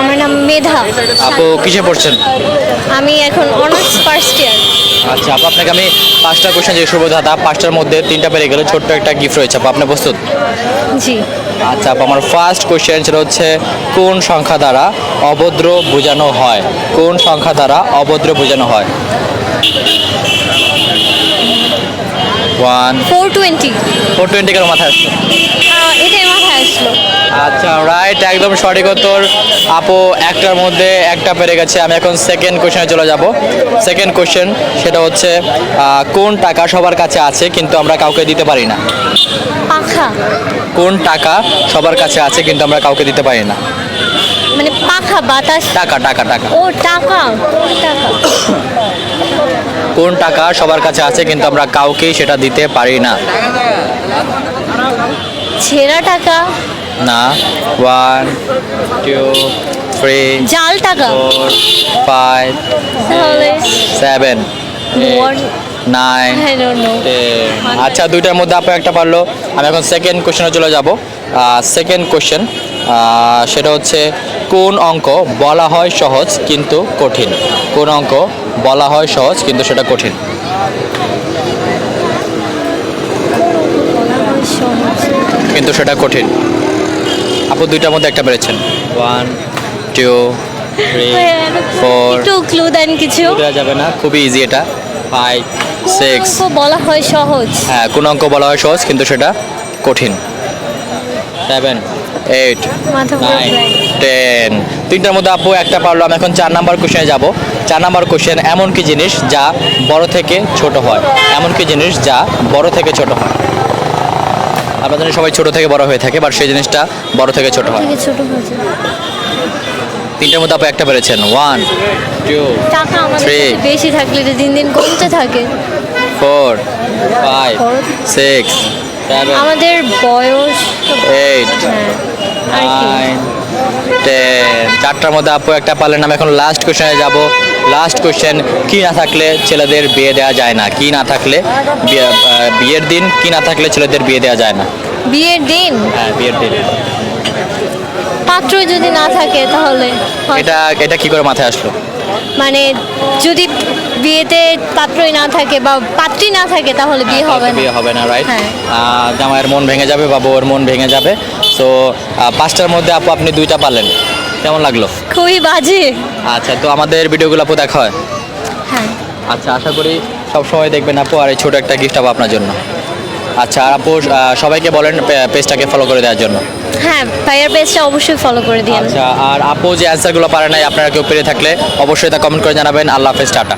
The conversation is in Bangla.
আমার নাম মেধা। আপু কিসে পড়ছেন? আমি এখন অনার্স ফার্স্ট ইয়ার আচ্ছা আপু আপনাকে আমি পাঁচটা কোশ্চেন যে শুভদাতা পাঁচটার মধ্যে তিনটা পেরে গেলে ছোট্ট একটা গিফট রয়েছে আপু। আপনি প্রস্তুত? জি। আচ্ছা আপু আমার ফার্স্ট কোশ্চেন সেটা হচ্ছে কোন সংখ্যা দ্বারা অভদ্র বোঝানো হয়? কোন সংখ্যা দ্বারা অভদ্র বোঝানো হয়? One four twenty four twenty কেন মাথায় আসছে এটাই মাথায় আসলো। আচ্ছা রাইট একদম সঠিক উত্তর। আপু একটার মধ্যে একটা পেরে গেছে। আমি এখন সেকেন্ড কোশ্চেনে চলে যাব। সেকেন্ড কোশ্চেন সেটা হচ্ছে কোন টাকা সবার কাছে আছে কিন্তু আমরা কাউকে দিতে পারি না? পাখা। কোন টাকা সবার কাছে আছে কিন্তু আমরা কাউকে দিতে পারি না? মানে পাখা বাতাস। টাকা টাকা টাকা। ও টাকা। টাকা। কোন টাকা সবার কাছে আছে কিন্তু আমরা কাউকেই সেটা দিতে পারি না? ছেঁড়া টাকা? না। ওয়ান টু থ্রি জাল টাকা? Four five seven nine. আচ্ছা দুইটার মধ্যে আপনি একটা পারল। আমি এখন সেকেন্ড কোশ্চেনে চলে যাব। সেকেন্ড কোশ্চেন সেটা হচ্ছে কোন অঙ্ক বলা হয় সহজ কিন্তু কঠিন? কোন অঙ্ক বলা হয় সহজ কিন্তু সেটা কঠিন? কিন্তু সেটা কঠিন। আপু দুইটার মধ্যে একটা পেরেছেন ওয়ান টু থ্রি ফোর একটু ক্লু দেন কিছু। দেওয়া যাবে না। খুবই ইজি এটা। ফাইভ সিক্স বলা হয় সহজ? হ্যাঁ কোন অঙ্ক বলা হয় সহজ কিন্তু সেটা কঠিন। সেভেন এইট নাইন টেন তিনটার মধ্যে আপু একটা পারল আমি এখন চার নাম্বার কোশ্চেনে যাব। চার নাম্বার কোশ্চেন এমন কি জিনিস যা বড় থেকে ছোট হয়? এমন কি জিনিস যা বড় থেকে ছোট হয়? আমরা জানি সবাই ছোট থেকে বড় হয়ে থাকে বাট সেই জিনিসটা বড় থেকে ছোট হয়। তিনটার মধ্যে আপু একটা পেরেছেন। One two. কাছে বেশি থাকলে এটা দিন দিন কমতে থাকে। ফোর ফাইভ সিক্স আমাদের বয়স এইট হ্যাঁ চারটার মধ্যে আপু একটা পারলেন আমি এখন লাস্ট কোশ্চেনে যাব। লাস্ট কোশ্চেন কি না থাকলে ছেলেদের বিয়ে দেওয়া যায় না? কি না থাকলে বিয়ে- বিয়ের দিন কি না থাকলে ছেলেদের বিয়ে দেওয়া যায় না? বিয়ের দিন? হ্যাঁ বিয়ের দিন। পাত্র যদি না থাকে তাহলে এটা এটা কি করে মাথায় আসলো? মানে যদি বিয়েতে পাত্রই না থাকে বা পাত্রী না থাকে তাহলে বিয়ে হবে না। বিয়ে হবে না রাইট হ্যাঁ। জামাইয়ের মন ভেঙে যাবে বা বউয়ের মন ভেঙে যাবে। সো পাঁচটার মধ্যে আপু আপনি দুইটা পারলেন। কেমন লাগল? খুবই বাজে। আচ্ছা তো আমাদের ভিডিওগুলো আপু দেখা হয়। হ্যাঁ। আচ্ছা আশা করি সব সময় দেখবেন আপু আর এই ছোটো একটা গিফট আপু আপনার জন্য। আচ্ছা আর আপু সবাইকে বলেন পেজটাকে ফলো করে দেওয়ার জন্য। হ্যাঁ ভাইয়ার পেজটা অবশ্যই ফলো করে দিন আচ্ছা আর আপু যে অ্যান্সারগুলো পারে নাই আপনারা কেউ পেরে থাকলে অবশ্যই তা কমেন্ট করে জানাবেন। আল্লাহ হাফেজ টাটা।